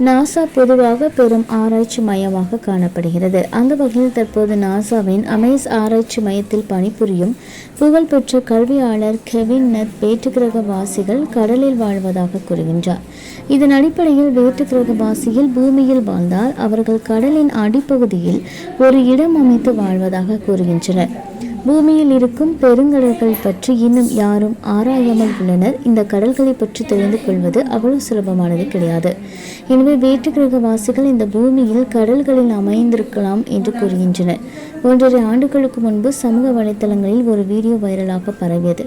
NASA பொதுவாக பெரும் ஆராய்ச்சி மையமாக காணப்படுகிறது. அந்த வகையில் தற்போது நாசாவின் அமேஸ் ஆராய்ச்சி மையத்தில் பணிபுரியும் புகழ்பெற்ற கல்வியாளர் கெவின் நத் வேற்றுக்கிரக வாசிகள் கடலில் வாழ்வதாக கூறுகின்றார். இதன் அடிப்படையில் வேற்றுக்கிரக வாசியில் பூமியில் வாழ்ந்தால் அவர்கள் கடலின் அடிப்பகுதியில் ஒரு இடம் அமைத்து வாழ்வதாக கூறுகின்றனர். பூமியில் இருக்கும் பெருங்கடல்கள் பற்றி இன்னும் யாரும் ஆராயாமல் உள்ளனர். இந்த கடல்களை பற்றி தெரிந்து கொள்வது அவ்வளவு சுலபமானது கிடையாது. எனவே வேற்றுக்கிரகவாசிகள் இந்த பூமியில் கடல்களில் அமைந்திருக்கலாம் என்று கூறுகின்றனர். ஒன்றரை ஆண்டுகளுக்கு முன்பு சமூக வலைத்தளங்களில் ஒரு வீடியோ வைரலாக பரவியது.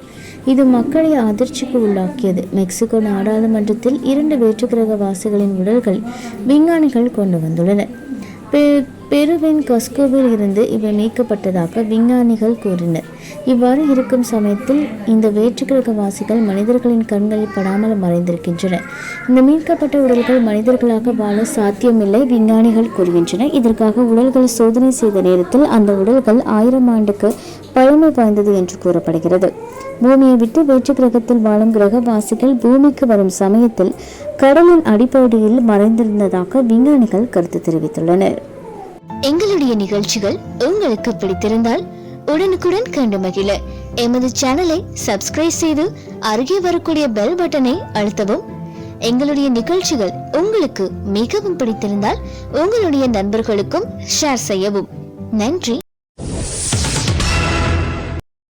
இது மக்களை அதிர்ச்சிக்கு உள்ளாக்கியது. மெக்சிகோ நாடாளுமன்றத்தில் இரண்டு வேற்றுக்கிரகவாசிகளின் உடல்கள் விஞ்ஞானிகள் கொண்டு வந்துள்ளனர். பெ- பெருவின் கஸ்கோவில் இருந்து இவை மீட்கப்பட்டதாக விஞ்ஞானிகள் கூறினர். இவ்வாறு இருக்கும் சமயத்தில் இந்த வேற்றுக்கிரகவாசிகள் மனிதர்களின் கண்களில் படாமல் மறைந்திருக்கின்றன. இந்த மீட்கப்பட்ட உடல்கள் மனிதர்களாக வாழ சாத்தியமில்லை விஞ்ஞானிகள் கூறுகின்றனர். இதற்காக உடல்களை சோதனை செய்த நேரத்தில் அந்த உடல்கள் ஆயிரம் ஆண்டுக்கு பழமை வாய்ந்தது என்று கூறப்படுகிறது. பூமியை விட்டு வேற்று கிரகத்தில் வாழும் கிரகவாசிகள் பூமிக்கு வரும் சமயத்தில் கடலின் அடிப்பகுதியில் மறைந்திருந்ததாக விஞ்ஞானிகள் கருத்து தெரிவித்துள்ளனர். எங்களுடைய நிகழ்ச்சிகள் உங்களுக்கு பிடித்திருந்தால் உடனுக்குடன் கண்டு மகிழ. எமது சேனலை சப்ஸ்கிரைப் செய்து அருகே வரக்கூடிய பெல் பட்டனை அழுத்தவும். எங்களுடைய நிகழ்ச்சிகள் உங்களுக்கு மிகவும் பிடித்திருந்தால் உங்களுடைய நண்பர்களுக்கும் ஷேர் செய்யவும். நன்றி.